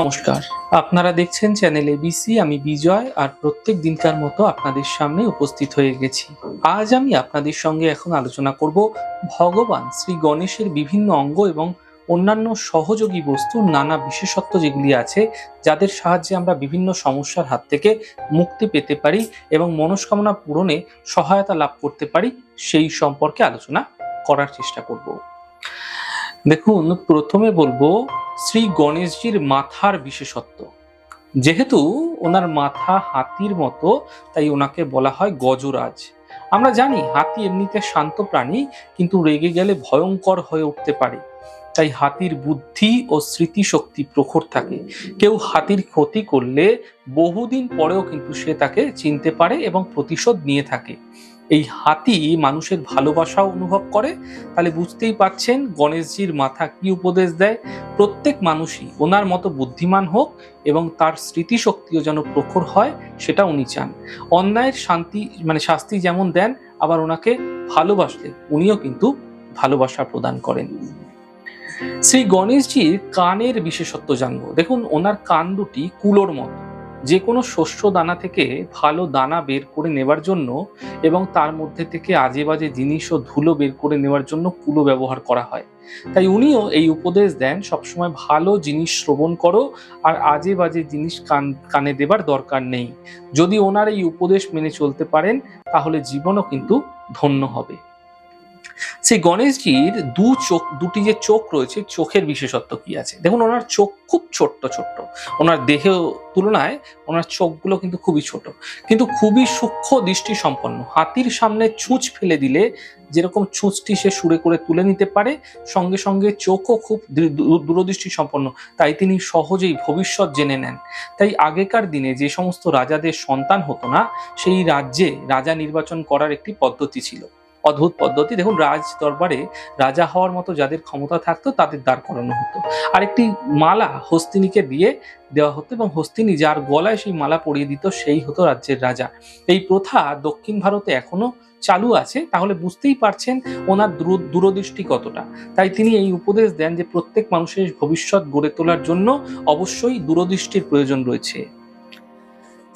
নমস্কার। আপনারা দেখছেন চ্যানেল এবিসি আমি বিজয়, আর প্রত্যেক দিনকার মতো আপনাদের সামনে উপস্থিত হয়ে গেছি। আজ আমি আপনাদের সঙ্গে এখন আলোচনা করব ভগবান শ্রী গণেশের বিভিন্ন অঙ্গ এবং অন্যান্য সহযোগী বস্তুর নানা বিশেষত্ব যেগুলি আছে, যাদের সাহায্যে আমরা বিভিন্ন সমস্যার হাত থেকে মুক্তি পেতে পারি এবং মনস্কামনা পূরণে সহায়তা লাভ করতে পারি, সেই সম্পর্কে আলোচনা করার চেষ্টা করব। দেখুন, প্রথমে বলব শ্রী গণেশজির মাথার বিশেষত্ব। যেহেতু ওনার মাথা হাতির মতো, তাই ওনাকে বলা হয় গজরাজ। আমরা জানি হাতি এমনিতে শান্ত প্রাণী, কিন্তু রেগে গেলে ভয়ঙ্কর হয়ে উঠতে পারে। তাই হাতির বুদ্ধি ও স্মৃতিশক্তি প্রখর থাকে। কেউ হাতির ক্ষতি করলে বহুদিন পরেও কিন্তু সে তাকে চিনতে পারে এবং প্রতিশোধ নিয়ে থাকে। এই হাতি মানুষের ভালোবাসা অনুভব করে। তাহলে বুঝতেই পাচ্ছেন গণেশজির মাথা কি উপদেশ দেয়। প্রত্যেক মানুষই ওনার মতো বুদ্ধিমান হোক এবং তার স্মৃতিশক্তিও যেন প্রখর হয়, সেটা উনি চান। অন্যায়ের শান্তি মানে শাস্তি যেমন দেন, আবার ওনাকে ভালোবাসলে উনিও কিন্তু ভালোবাসা প্রদান করেন। শ্রী গণেশজির কানের বিশেষত্ব জানব। দেখুন, ওনার কান দুটি কুলোর মতো। যে কোনো শস্য দানা থেকে ভালো দানা বের করে নেবার জন্য এবং তার মধ্যে থেকে আজে বাজে জিনিস ও ধুলো বের করে নেওয়ার জন্য কুলো ব্যবহার করা হয়। তাই উনিও এই উপদেশ দেন, সবসময় ভালো জিনিস শ্রবণ করো আর আজে বাজে জিনিস কান, কানে দেবার দরকার নেই। যদি ওনার এই উপদেশ মেনে চলতে পারেন, তাহলে জীবনও কিন্তু ধন্য হবে। সেই গণেশজির দু চোখ, দুটি যে চোখ রয়েছে, চোখের বিশেষত্ব কি আছে? দেখুন, ওনার চোখ খুব ছোট্ট ছোট্ট। ওনার দেহ তুলনায় ওনার চোখগুলো কিন্তু খুবই ছোট। কিন্তু খুবই সূক্ষ্ম দৃষ্টি সম্পন্ন হাতির সামনে ছুঁচ ফেলে দিলে যেরকম ছুঁচটি সে সুরে করে তুলে নিতে পারে, সঙ্গে সঙ্গে চোখও খুব দূরদৃষ্টি সম্পন্ন তাই তিনি সহজেই ভবিষ্যৎ জেনে নেন। তাই আগেকার দিনে যে সমস্ত রাজাদের সন্তান হতো না, সেই রাজ্যে রাজা নির্বাচন করার একটি পদ্ধতি ছিল। অদ্ভুত পদ্ধতি। দেখুন, রাজ দরবারে রাজা হওয়ার মতো যাদের ক্ষমতা থাকতো, তাদের দাঁড় করানো হতো। আরেকটি মালা হস্তিনীকে দিয়ে দেওয়া হতো এবং হস্তিনী যার গলায় সেই মালা পরিয়ে দিত, সেই হতো রাজ্যের রাজা। এই প্রথা দক্ষিণ ভারতে এখনও চালু আছে। তাহলে বুঝতেই পারছেন ওনার দূর- দূরদৃষ্টি কতটা। তাই তিনি এই উপদেশ দেন যে, প্রত্যেক মানুষের ভবিষ্যৎ গড়ে তোলার জন্য অবশ্যই দূরদৃষ্টির প্রয়োজন রয়েছে।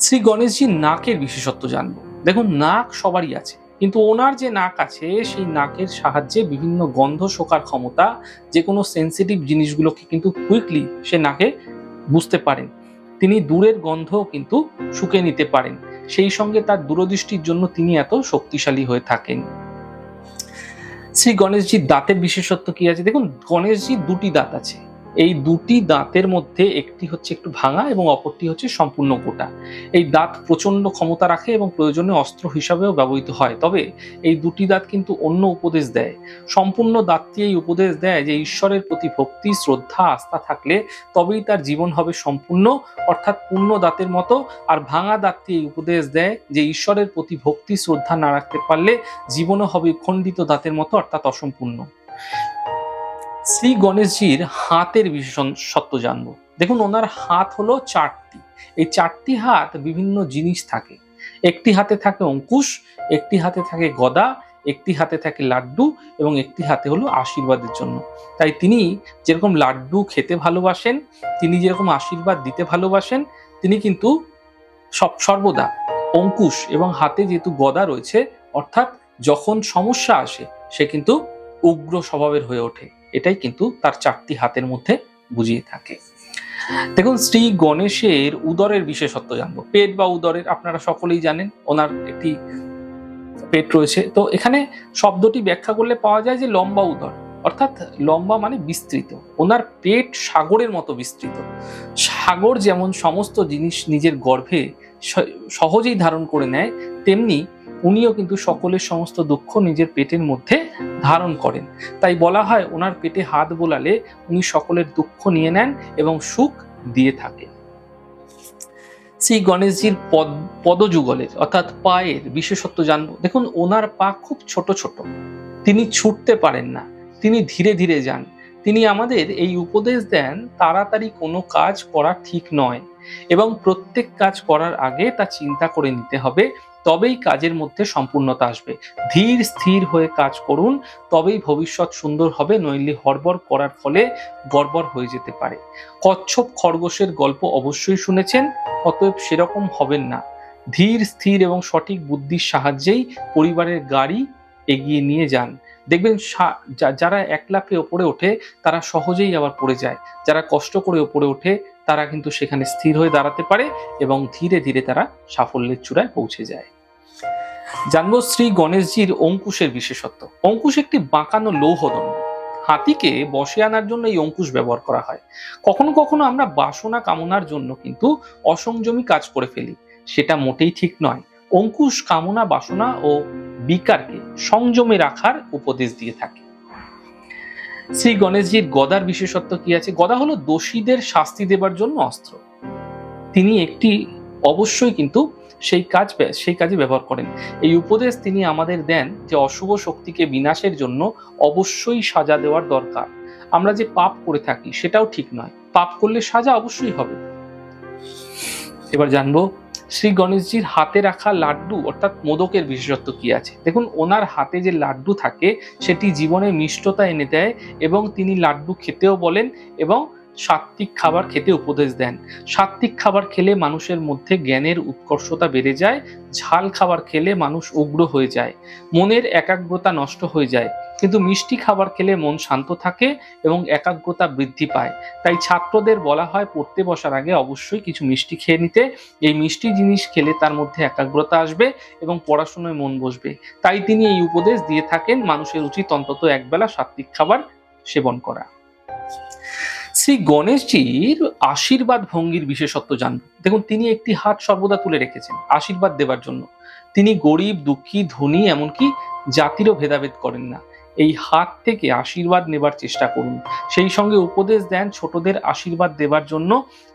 শ্রী গণেশজির নাকের বিশেষত্ব জানব। দেখুন, নাক সবারই আছে। কিন্তু ওনার যে নাক আছে, সেই নাকের সাহায্যে বিভিন্ন গন্ধ শোকার ক্ষমতা যে কোনো সেন্সিটিভ জিনিসগুলোকে কিন্তু কুইকলি সে নাকে বুঝতে পারেন। তিনি দূরের গন্ধও কিন্তু শুকে নিতে পারেন। সেই সঙ্গে তার দূরদৃষ্টির জন্য তিনি এত শক্তিশালী হয়ে থাকেন। শ্রী গণেশজির দাঁতের বিশেষত্ব কি আছে? দেখুন, গণেশজির দুটি দাঁত আছে। এই দুটি দাঁতের মধ্যে একটি হচ্ছে একটু ভাঙা এবং অপরটি হচ্ছে সম্পূর্ণ গোটা। এই দাঁত প্রচণ্ড ক্ষমতা রাখে এবং প্রয়োজনে অস্ত্র হিসাবেও ব্যবহৃত হয়। তবে এই দুটি দাঁত কিন্তু অন্য উপদেশ দেয়। সম্পূর্ণ দাঁতটি এই উপদেশ দেয় যে ঈশ্বরের প্রতি ভক্তি, শ্রদ্ধা, আস্থা থাকলে তবেই তার জীবন হবে সম্পূর্ণ, অর্থাৎ পূর্ণ দাঁতের মতো। আর ভাঙা দাঁতটি এই উপদেশ দেয় যে ঈশ্বরের প্রতি ভক্তি, শ্রদ্ধা না রাখতে পারলে জীবনও হবে খণ্ডিত দাঁতের মতো, অর্থাৎ অসম্পূর্ণ। শ্রী গণেশজির হাতের বিশেষত্ব জানব। দেখুন, ওনার হাত হলো চারটি। এই চারটি হাত বিভিন্ন জিনিস থাকে। একটি হাতে থাকে অঙ্কুশ, একটি হাতে থাকে গদা, একটি হাতে থাকে লাড্ডু এবং একটি হাতে হলো আশীর্বাদের জন্য। তাই তিনি যেরকম লাড্ডু খেতে ভালোবাসেন, তিনি যেরকম আশীর্বাদ দিতে ভালোবাসেন, তিনি কিন্তু সব, সর্বদা অঙ্কুশ এবং হাতে যেহেতু গদা রয়েছে, অর্থাৎ যখন সমস্যা আসে, সে কিন্তু উগ্র স্বভাবের হয়ে ওঠে। এটাই কিন্তু তার চারটি হাতের মধ্যে বুঝিয়ে থাকে। দেখুন, শ্রী গণেশের উদরের বিশেষত্ব জানব। পেট বা উদরের আপনারা সকলেই জানেন, ওনার একটি পেট রয়েছে। তো এখানে শব্দটি ব্যাখ্যা করলে পাওয়া যায় যে লম্বা উদর। অর্থাৎ লম্বা মানে বিস্তৃত। ওনার পেট সাগরের মতো বিস্তৃত। সাগর যেমন সমস্ত জিনিস নিজের গর্ভে সহজেই ধারণ করে নেয়, তেমনি উনিও কিন্তু সকলের সমস্ত দুঃখ নিজের পেটের মধ্যে ধারণ করেন। তাই বলা হয়, ওনার পেটে হাত বোলালে উনি সকলের দুঃখ নিয়ে নেন এবং সুখ দিয়ে থাকেন। শ্রী গণেশজির পদ, পদযুগলের অর্থাৎ পায়ের বিশেষত্ব জানব। দেখুন, ওনার পা খুব ছোট ছোট। তিনি ছুটতে পারেন না। তিনি ধীরে ধীরে যান। তিনি আমাদের এই উপদেশ দেন, তাড়াতাড়ি কোনো কাজ করা ঠিক নয় এবং প্রত্যেক কাজ করার আগে তা চিন্তা করে নিতে হবে, তবেই কাজের মধ্যে সম্পূর্ণতা আসবে। ধীর, স্থির হয়ে কাজ করুন, তবেই ভবিষ্যৎ সুন্দর হবে, নইলে হড়বড় করার ফলে গড়বড় হয়ে যেতে পারে। কচ্ছপ খরগোশের গল্প অবশ্যই শুনেছেন, অতএব সেরকম হবেন না। ধীর, স্থির এবং সঠিক বুদ্ধির সাহায্যেই পরিবারের গাড়ি এগিয়ে নিয়ে যান। দেখবেন যারা এক লাফে ওপরে ওঠে, তারা সহজেই আবার পড়ে যায়। যারা কষ্ট করে ওপরে ওঠে, তারা কিন্তু সেখানে স্থির হয়ে দাঁড়াতে পারে এবং ধীরে ধীরে তারা সাফল্যের চূড়ায় পৌঁছে যায়। জানব শ্রী গণেশজির অঙ্কুশের বিশেষত্ব। অঙ্কুশ একটি বাঁকানো লৌহদণ্ড। হাতিকে বসে আনার জন্য এই অঙ্কুশ ব্যবহার করা হয়। কখনো কখনো আমরা বাসনা কামনার জন্য কিন্তু অসংযমী কাজ করে ফেলি। সেটা মোটেই ঠিক নয়। অঙ্কুশ কামনা, বাসনা ও বিকারকে সংযমে রাখার উপদেশ দিয়ে থাকে। শ্রী গণেশজির গদার বিশেষত্ব কি আছে? গদা হলো দোষীদের শাস্তি দেবার জন্য অস্ত্র। তিনি একটি, অবশ্যই কিন্তু সেই কাজ সেই কাজে ব্যবহার করেন। এই উপদেশ তিনি আমাদের দেন যে অশুভ শক্তিকে বিনাশের জন্য অবশ্যই সাজা দেওয়ার দরকার। আমরা যে পাপ করে থাকি সেটাও ঠিক নয়। পাপ করলে সাজা অবশ্যই হবে। এবার জানব শ্রী গণেশজির হাতে রাখা লাড্ডু, অর্থাৎ মোদকের বিশেষত্ব কি আছে? দেখুন, ওনার হাতে যে লাড্ডু থাকে, সেটি জীবনে মিষ্টতা এনে দেয় এবং তিনি লাড্ডু খেতেও বলেন এবং সাত্বিক খাবার খেতে উপদেশ দেন। সাত্বিক খাবার খেলে মানুষের মধ্যে জ্ঞানের উৎকর্ষতা বেড়ে যায়, ঝাল খাবার খেলে মানুষ উগ্র হয়ে যায়, মনের একাগ্রতা নষ্ট হয়ে যায়। কিন্তু মিষ্টি খাবার খেলে মন শান্ত থাকে এবং একাগ্রতা বৃদ্ধি পায়। তাই ছাত্রদের বলা হয় পড়তে বসার আগে অবশ্যই কিছু মিষ্টি খেয়ে নিতে। এই মিষ্টি জিনিস খেলে তার মধ্যে একাগ্রতা আসবে এবং পড়াশোনায় মন বসবে। তাই তিনি এই উপদেশ দিয়ে থাকেন, মানুষের উচিত অন্তত একবেলা সাত্বিক খাবার সেবন করা। শ্রী গণেশজির আশীর্বাদ ভঙ্গির বিশেষত্ব জানব। দেখুন, তিনি একটি হাত সর্বদা তুলে রেখেছেন আশীর্বাদ দেবার জন্য। তিনি গরিব, দুঃখী, ধনী, এমনকি জাতিরও ভেদাভেদ করেন না। এই হাত থেকে আশীর্বাদ নেবার চেষ্টা করুন। সেই সঙ্গে উপদেশ দেন, ছোটদের আশীর্বাদ দেবার জন্য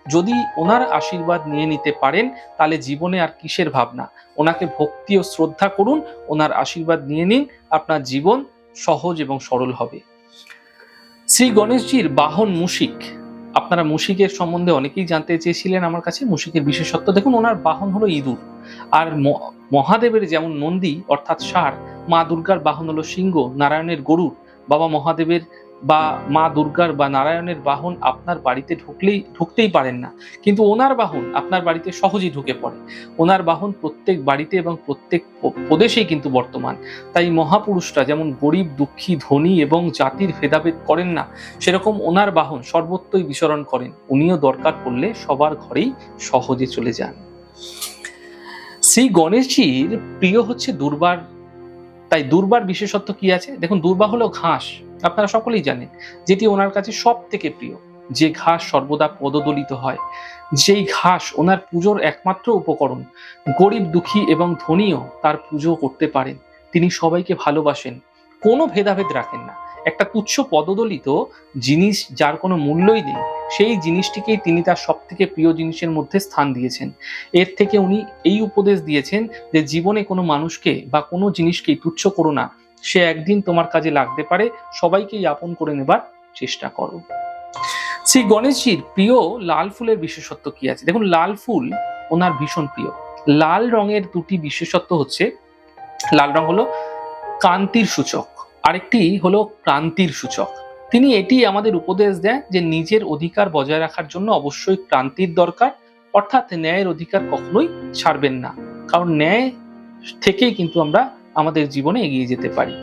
যদি ওনার আশীর্বাদ নিয়ে নিতে পারেন, তাহলে জীবনে আর কিসের ভাবনা? ওনাকে ভক্তি ও শ্রদ্ধা করুন, ওনার আশীর্বাদ নিয়ে নিন, আপনার জীবন সহজ এবং সরল হবে। শ্রী গণেশজির বাহন মুশিক। আপনারা মুশিকের সম্বন্ধে অনেকেই জানতে চেয়েছিলেন আমার কাছে, মুশিকের বিশেষত্ব। দেখুন, ওনার বাহন হলো ইঁদুর। আর মহাদেবের যেমন নন্দী, অর্থাৎ ষাঁড়, মা দুর্গার বাহন হলো সিংহ, নারায়ণের গরুর বাবা মহাদেবের বা মা দুর্গার বা নারায়ণের বাহন আপনার বাড়িতে ঢুকলেই, ঢুকতেই পারেন না। কিন্তু ওনার বাহন আপনার বাড়িতে সহজেই ঢুকে পড়ে। ওনার বাহন প্রত্যেক বাড়িতে এবং প্রত্যেক প্রদেশেই কিন্তু বর্তমান। তাই মহাপুরুষরা যেমন গরিব, দুঃখী, ধনী এবং জাতির ভেদাভেদ করেন না, সেরকম ওনার বাহন সর্বত্রই বিচরণ করেন। উনিও দরকার পড়লে সবার ঘরেই সহজে চলে যান। শ্রী গণেশজির প্রিয় হচ্ছে দুর্বার। তাই দুর্বার বিশেষত্ব কি আছে? দেখুন, দুর্বা হলো ঘাস। আপনারা সকলেই জানেন, যেটি ওনার কাছে সব থেকে প্রিয়। যে ঘাস সর্বদা পদদলিত হয়, যেই ঘাস ওনার পুজোর একমাত্র উপকরণ। গরিব, দুঃখী এবং ধনীও তার পুজো করতে পারেন। তিনি সবাইকে ভালোবাসেন, কোনো ভেদাভেদ রাখেন না। একটা তুচ্ছ পদদলিত জিনিস যার কোনো মূল্যই নেই, সেই জিনিসটিকেই তিনি তার সব থেকে প্রিয় জিনিসের মধ্যে স্থান দিয়েছেন। এর থেকে উনি এই উপদেশ দিয়েছেন যে জীবনে কোনো মানুষকে বা কোনো জিনিসকেই তুচ্ছ করো না সে একদিন তোমার কাজে লাগতে পারে, সবাইকেই আপন করে নেবার চেষ্টা করো। শ্রী গণেশজির প্রিয় লাল ফুলের বিশেষত্ব কি আছে? দেখুন, লাল ফুল ওনার ভীষণ প্রিয়। লাল রঙের দুটি বিশেষত্ব হচ্ছে, লাল রং হলো কান্তির সূচক, আরেকটি হলো ক্রান্তির সূচক। তিনি এটি আমাদের উপদেশ দেন যে নিজের অধিকার বজায় রাখার জন্য অবশ্যই ক্রান্তির দরকার, অর্থাৎ ন্যায়ের অধিকার কখনোই ছাড়বেন না। কারণ ন্যায় থেকেই কিন্তু আমরা আমাদের জীবনে এগিয়ে যেতে পারি।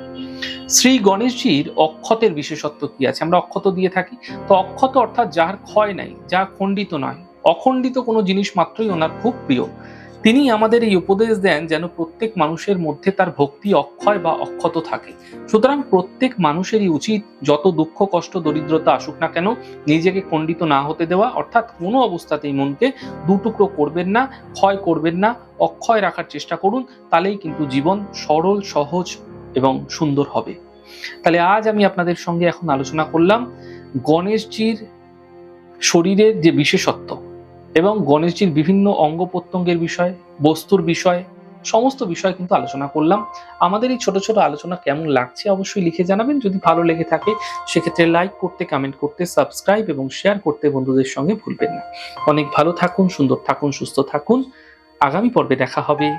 শ্রী গণেশজির অক্ষতের বিশেষত্ব কি আছে? আমরা অক্ষত দিয়ে থাকি। তো অক্ষত অর্থাৎ যার ক্ষয় নাই, যা খণ্ডিত নয়। অখণ্ডিত কোনো জিনিস মাত্রই ওনার খুব প্রিয়। তিনি আমাদের এই উপদেশ দেন যেন প্রত্যেক মানুষের মধ্যে তার ভক্তি অক্ষয় বা অক্ষত থাকে। সুতরাং প্রত্যেক মানুষেরই উচিত যত দুঃখ, কষ্ট, দরিদ্রতা আসুক না কেন, নিজেকে খণ্ডিত না হতে দেওয়া। অর্থাৎ কোনো অবস্থাতেই মনকে দুটুকরো করবেন না, ক্ষয় করবেন না, অক্ষয় রাখার চেষ্টা করুন, তাহলেই কিন্তু জীবন সরল, সহজ এবং সুন্দর হবে। তাহলে আজ আমি আপনাদের সঙ্গে এখন আলোচনা করলাম গণেশজির শরীরের যে বিশেষত্ব এবং গণেশজির বিভিন্ন অঙ্গ প্রত্যঙ্গের বিষয়, বস্তুর বিষয়, সমস্ত বিষয় কিন্তু আলোচনা করলাম। আমাদের এই ছোট ছোট আলোচনা কেমন লাগছে অবশ্যই লিখে জানাবেন। যদি ভালো লেগে থাকে, সেক্ষেত্রে লাইক করতে কমেন্ট করতে সাবস্ক্রাইব এবং শেয়ার করতে বন্ধুদের সঙ্গে ভুলবেন না। অনেক ভালো থাকুন, সুন্দর থাকুন, সুস্থ থাকুন। আগামী পর্বে দেখা হবে।